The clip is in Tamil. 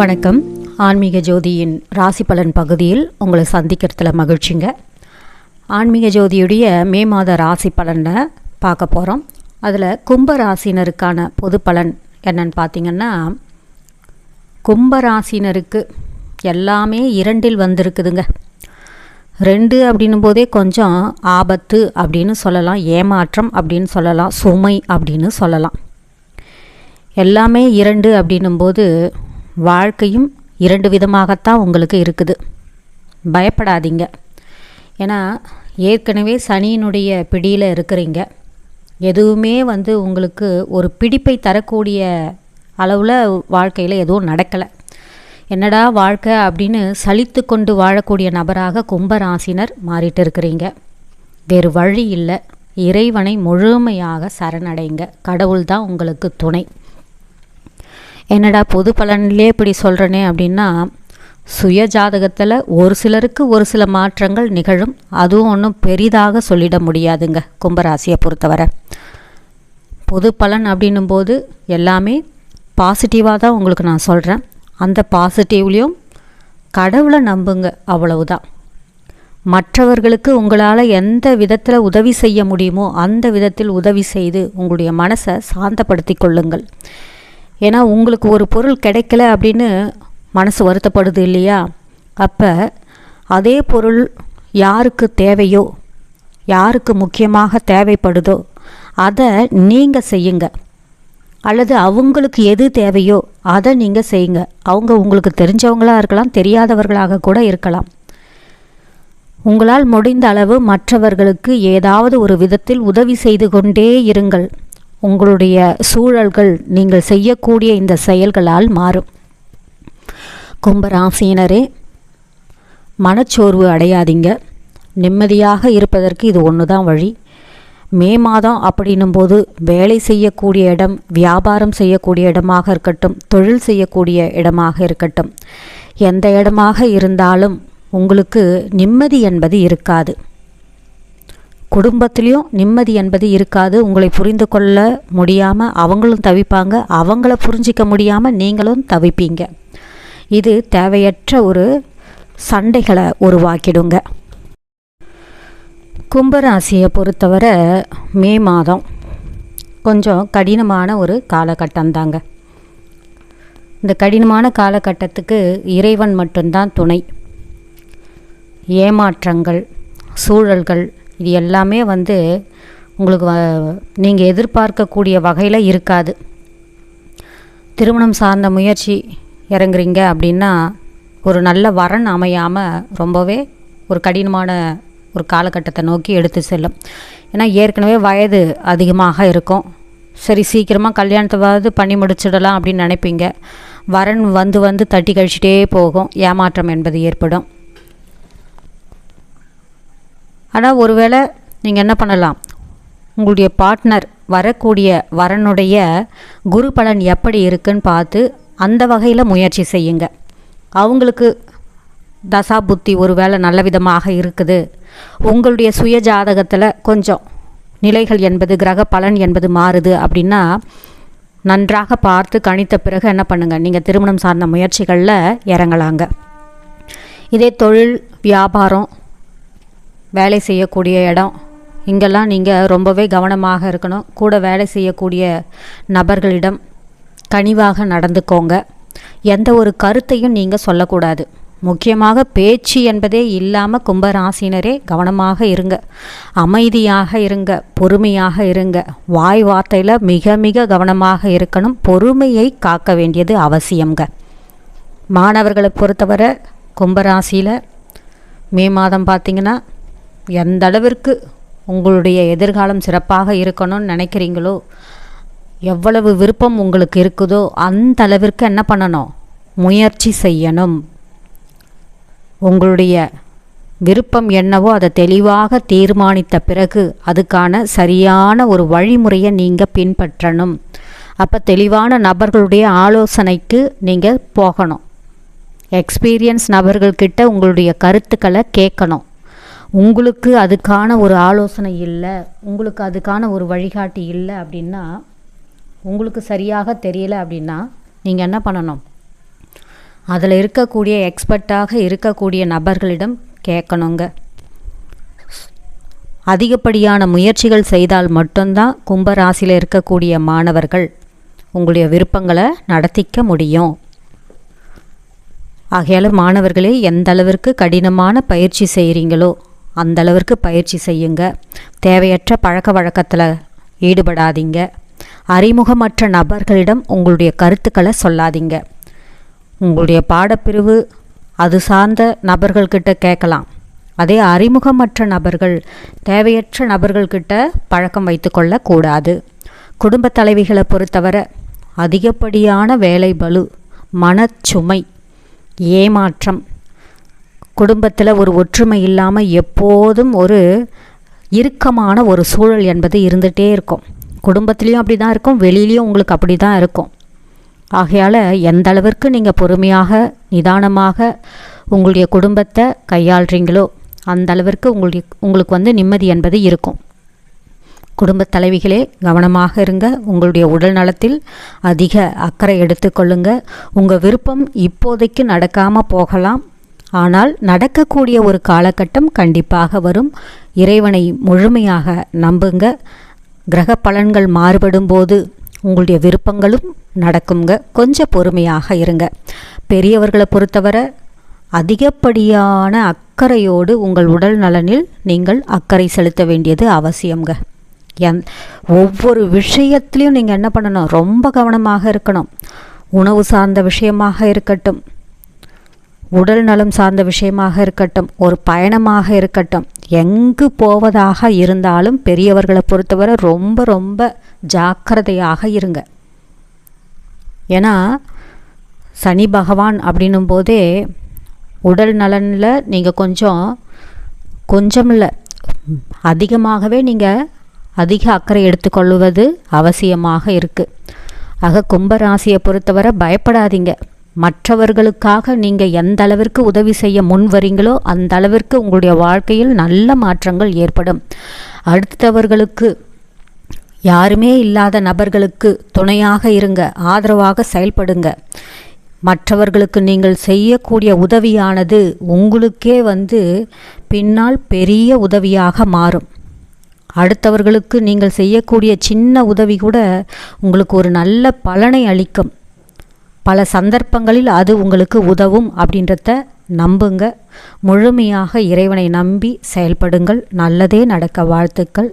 வணக்கம். ஆன்மீக ஜோதியின் ராசி பலன் பகுதியில் உங்களை சந்திக்கிறதுல மகிழ்ச்சிங்க. ஆன்மீக ஜோதியுடைய மே மாத ராசி பலனை பார்க்க போகிறோம் அதில் கும்ப ராசினருக்கான பொது பலன் என்னன்னு பார்த்தீங்கன்னா கும்ப ராசினருக்கு எல்லாமே இரண்டில் வந்திருக்குதுங்க. ரெண்டு அப்படின்னும் போதே கொஞ்சம் ஆபத்து அப்படின்னு சொல்லலாம் ஏமாற்றம் அப்படின்னு சொல்லலாம் சுமை அப்படின்னு சொல்லலாம். எல்லாமே இரண்டு அப்படின்னும்போது வாழ்க்கையும் இரண்டு விதமாகத்தான் உங்களுக்கு இருக்குது. பயப்படாதீங்க. ஏன்னா ஏற்கனவே சனியினுடைய பிடியில் இருக்கிறீங்க. எதுவுமே வந்து உங்களுக்கு ஒரு பிடிப்பை தரக்கூடிய அளவில் வாழ்க்கையில் எதுவும் நடக்கலை. என்னடா வாழ்க்கை அப்படின்னு சலித்து கொண்டு வாழக்கூடிய நபராக கும்பராசினர் மாறிட்டு இருக்கிறீங்க. வேறு வழி இல்லை. இறைவனை முழுமையாக சரணடைங்க. கடவுள் தான் உங்களுக்கு துணை. என்னடா பொது பலன்லேயே இப்படி சொல்கிறனே அப்படின்னா சுய ஜாதகத்தில் ஒரு சிலருக்கு ஒரு சில மாற்றங்கள் நிகழும். அதுவும் ஒன்றும் பெரிதாக சொல்லிட முடியாதுங்க கும்பராசியை பொறுத்தவரை. பொது பலன் அப்படின்னும் போது எல்லாமே பாசிட்டிவாக தான் உங்களுக்கு நான் சொல்கிறேன் அந்த பாசிட்டிவ்லேயும் கடவுளை நம்புங்க அவ்வளவுதான். மற்றவர்களுக்கு உங்களால் எந்த விதத்தில் உதவி செய்ய முடியுமோ அந்த விதத்தில் உதவி செய்து உங்களுடைய மனசை சாந்தப்படுத்தி கொள்ளுங்கள். ஏன்னா உங்களுக்கு ஒரு பொருள் கிடைக்கல அப்படின்னு மனசு வருத்தப்படுது இல்லையா? அப்போ அதே பொருள் யாருக்கு தேவையோ யாருக்கு முக்கியமாக தேவைப்படுதோ அதை நீங்கள் செய்யுங்க. அல்லது அவங்களுக்கு எது தேவையோ அதை நீங்கள் செய்யுங்க. அவங்க உங்களுக்கு தெரிஞ்சவங்களாக இருக்கலாம் தெரியாதவர்களாக கூட இருக்கலாம். உங்களால் முடிந்த அளவு மற்றவர்களுக்கு ஏதாவது ஒரு விதத்தில் உதவி செய்து கொண்டே இருங்கள். உங்களுடைய சூழல்கள் நீங்கள் செய்யக்கூடிய இந்த செயல்களால் மாறும். கும்பராசினரே மனச்சோர்வு அடையாதீங்க. நிம்மதியாக இருப்பதற்கு இது ஒன்று தான் வழி. மே மாதம் அப்படின்னும் போது வேலை செய்யக்கூடிய இடம் வியாபாரம் செய்யக்கூடிய இடமாக இருக்கட்டும் தொழில் செய்யக்கூடிய இடமாக இருக்கட்டும். எந்த இடமாக இருந்தாலும் உங்களுக்கு நிம்மதி என்பது இருக்காது. குடும்பத்துலேயும் நிம்மதி என்பது இருக்காது. உங்களை புரிந்து கொள்ள முடியாமல் அவங்களும் தவிப்பாங்க. அவங்கள புரிஞ்சிக்க முடியாமல் நீங்களும் தவிப்பீங்க. இது தேவையற்ற ஒரு சண்டைகளை உருவாக்கிடுங்க. கும்பராசியை பொறுத்தவரை மே மாதம் கொஞ்சம் கடினமான ஒரு காலகட்டம் தாங்க. இந்த கடினமான காலகட்டத்துக்கு இறைவன் மட்டும்தான் துணை. ஏமாற்றங்கள் சூழல்கள் இது எல்லாமே வந்து உங்களுக்கு நீங்கள் எதிர்பார்க்கக்கூடிய வகையில் இருக்காது. திருமணம் சார்ந்த முயற்சி இறங்குறீங்க அப்படின்னா ஒரு நல்ல வரன் அமையாமல் ரொம்பவே ஒரு கடினமான ஒரு காலகட்டத்தை நோக்கி எடுத்து செல்லும். ஏன்னா ஏற்கனவே வயது அதிகமாக இருக்கும். சரி சீக்கிரமாக கல்யாணத்தைவாவது பண்ணி முடிச்சிடலாம் அப்படின்னு நினைப்பீங்க. வரன் வந்து வந்து தட்டி கழிச்சிட்டே போகும். ஏமாற்றம் என்பது ஏற்படும். ஆனால் ஒருவேளை நீங்கள் என்ன பண்ணலாம்? உங்களுடைய பார்ட்னர் வரக்கூடிய வரனுடைய குரு பலன் எப்படி இருக்குன்னு பார்த்து அந்த வகையில் முயற்சி செய்யுங்க. அவங்களுக்கு தசா புத்தி ஒரு வேளை நல்ல விதமாக இருக்குது. உங்களுடைய சுய ஜாதகத்தில் கொஞ்சம் நிலைகள் என்பது கிரக பலன் என்பது மாறுது அப்படின்னா நன்றாக பார்த்து கணித்த பிறகு என்ன பண்ணுங்கள் நீங்கள் திருமணம் சார்ந்த முயற்சிகளில் இறங்கலாங்க. இதே தொழில் வியாபாரம் வேலை செய்யக்கூடிய இடம். இங்கெல்லாம் நீங்கள் ரொம்பவே கவனமாக இருக்கணும். கூட வேலை செய்யக்கூடிய நபர்களிடம் கனிவாக நடந்துக்கோங்க. எந்த ஒரு கருத்தையும் நீங்கள் சொல்லக்கூடாது. முக்கியமாக பேச்சு என்பதே இல்லாமல் கும்பராசினரே கவனமாக இருங்க. அமைதியாக இருங்க பொறுமையாக இருங்க. வாய் வார்த்தையில் மிக மிக கவனமாக இருக்கணும். பொறுமையை காக்க வேண்டியது அவசியம்ங்க. மாணவர்களை பொறுத்தவரை கும்பராசியில் மே மாதம் பார்த்திங்கன்னா எந்த அளவிற்கு உங்களுடைய எதிர்காலம் சிறப்பாக இருக்கணும்னு நினைக்கிறீங்களோ எவ்வளவு விருப்பம் உங்களுக்கு இருக்குதோ அந்த அளவிற்கு என்ன பண்ணணும்? முயற்சி செய்யணும். உங்களுடைய விருப்பம் என்னவோ அதை தெளிவாக தீர்மானித்த பிறகு அதுக்கான சரியான ஒரு வழிமுறையை நீங்கள் பின்பற்றணும். அப்போ தெளிவான நபர்களுடைய ஆலோசனைக்கு நீங்கள் போகணும். எக்ஸ்பீரியன்ஸ் நபர்கள்கிட்ட உங்களுடைய கருத்துக்களை கேட்கணும். உங்களுக்கு அதுக்கான ஒரு ஆலோசனை இல்லை உங்களுக்கு அதுக்கான ஒரு வழிகாட்டி இல்லை அப்படின்னா உங்களுக்கு சரியாக தெரியல அப்படின்னா நீங்கள் என்ன பண்ணணும்? அதில் இருக்கக்கூடிய எக்ஸ்பர்ட்டாக இருக்கக்கூடிய நபர்களிடம் கேட்கணுங்க. அதிகப்படியான முயற்சிகள் செய்தால் மட்டும்தான் கும்பராசியில் இருக்கக்கூடிய மாணவர்கள் உங்களுடைய விருப்பங்களை நடத்திக்க முடியும். ஆகையால் மாணவர்களே எந்த அளவிற்கு கடினமான பயிற்சி செய்கிறீங்களோ அந்த அளவிற்கு பயிற்சி செய்யுங்க. தேவையற்ற பழக்க வழக்கத்தில் ஈடுபடாதீங்க. அறிமுகமற்ற நபர்களிடம் உங்களுடைய கருத்துக்களை சொல்லாதீங்க. உங்களுடைய பாடப்பிரிவு அது சார்ந்த நபர்கள்கிட்ட கேட்கலாம். அதே அறிமுகமற்ற நபர்கள் தேவையற்ற நபர்கள்கிட்ட பழக்கம் வைத்துக்கொள்ளக்கூடாது. குடும்ப தலைவிகளை பொறுத்தவரை அதிகப்படியான வேலை பளு மனச்சுமை ஏமாற்றம் குடும்பத்தில் ஒரு ஒற்றுமை இல்லாமல் எப்போதும் ஒரு இறுக்கமான ஒரு சூழல் என்பது இருந்துகிட்டே இருக்கும். குடும்பத்துலேயும் அப்படி தான் இருக்கும் வெளியிலையும் உங்களுக்கு அப்படி தான் இருக்கும். ஆகையால் எந்த அளவிற்கு நீங்கள் பொறுமையாக நிதானமாக உங்களுடைய குடும்பத்தை கையாளுறீங்களோ அந்த அளவிற்கு உங்களுடைய உங்களுக்கு வந்து நிம்மதி என்பது இருக்கும். குடும்பத் தலைவிகளே கவனமாக இருங்க. உங்களுடைய உடல் நலத்தில் அதிக அக்கறை எடுத்துக்கொள்ளுங்க. உங்கள் விருப்பம் இப்போதைக்கு நடக்காமல் போகலாம். ஆனால் நடக்கக்கூடிய ஒரு காலகட்டம் கண்டிப்பாக வரும். இறைவனை முழுமையாக நம்புங்க. கிரக பலன்கள் மாறுபடும் போது உங்களுடைய விருப்பங்களும் நடக்குங்க. கொஞ்சம் பொறுமையாக இருங்க. பெரியவர்களை பொறுத்தவரை அதிகப்படியான அக்கறையோடு உங்கள் உடல் நலனில் நீங்கள் அக்கறை செலுத்த வேண்டியது அவசியம்ங்க. என் ஒவ்வொரு விஷயத்துலையும் நீங்கள் என்ன பண்ணணும்? ரொம்ப கவனமாக இருக்கணும். உணவு சார்ந்த விஷயமாக இருக்கட்டும். உடல் நலம் சார்ந்த விஷயமாக இருக்கட்டும் ஒரு பயணமாக இருக்கட்டும் எங்கு போவதாக இருந்தாலும் பெரியவர்களை பொறுத்தவரை ரொம்ப ரொம்ப ஜாக்கிரதையாக இருங்க. ஏன்னா சனி பகவான் அப்படின்னும் போதே உடல் நலனில் நீங்கள் கொஞ்சம் கொஞ்சம் இல்லை அதிகமாகவே நீங்கள் அதிக அக்கறை எடுத்துக்கொள்வது அவசியமாக இருக்குது ஆக கும்பராசியை பொறுத்தவரை பயப்படாதீங்க. மற்றவர்களுக்காக நீங்கள் எந்த அளவிற்கு உதவி செய்ய முன் வரீங்களோ அந்த அளவிற்கு உங்களுடைய வாழ்க்கையில் நல்ல மாற்றங்கள் ஏற்படும். அடுத்தவர்களுக்கு யாருமே இல்லாத நபர்களுக்கு துணையாக இருங்க ஆதரவாக செயல்படுங்க. மற்றவர்களுக்கு நீங்கள் செய்யக்கூடிய உதவியானது உங்களுக்கே வந்து பின்னால் பெரிய உதவியாக மாறும். அடுத்தவர்களுக்கு நீங்கள் செய்யக்கூடிய சின்ன உதவி கூட உங்களுக்கு ஒரு நல்ல பலனை அளிக்கும். பல சந்தர்ப்பங்களில் அது உங்களுக்கு உதவும் அப்படின்றத நம்புங்க. முழுமையாக இறைவனை நம்பி செயல்படுங்கள். நல்லதே நடக்க வாழ்த்துக்கள்.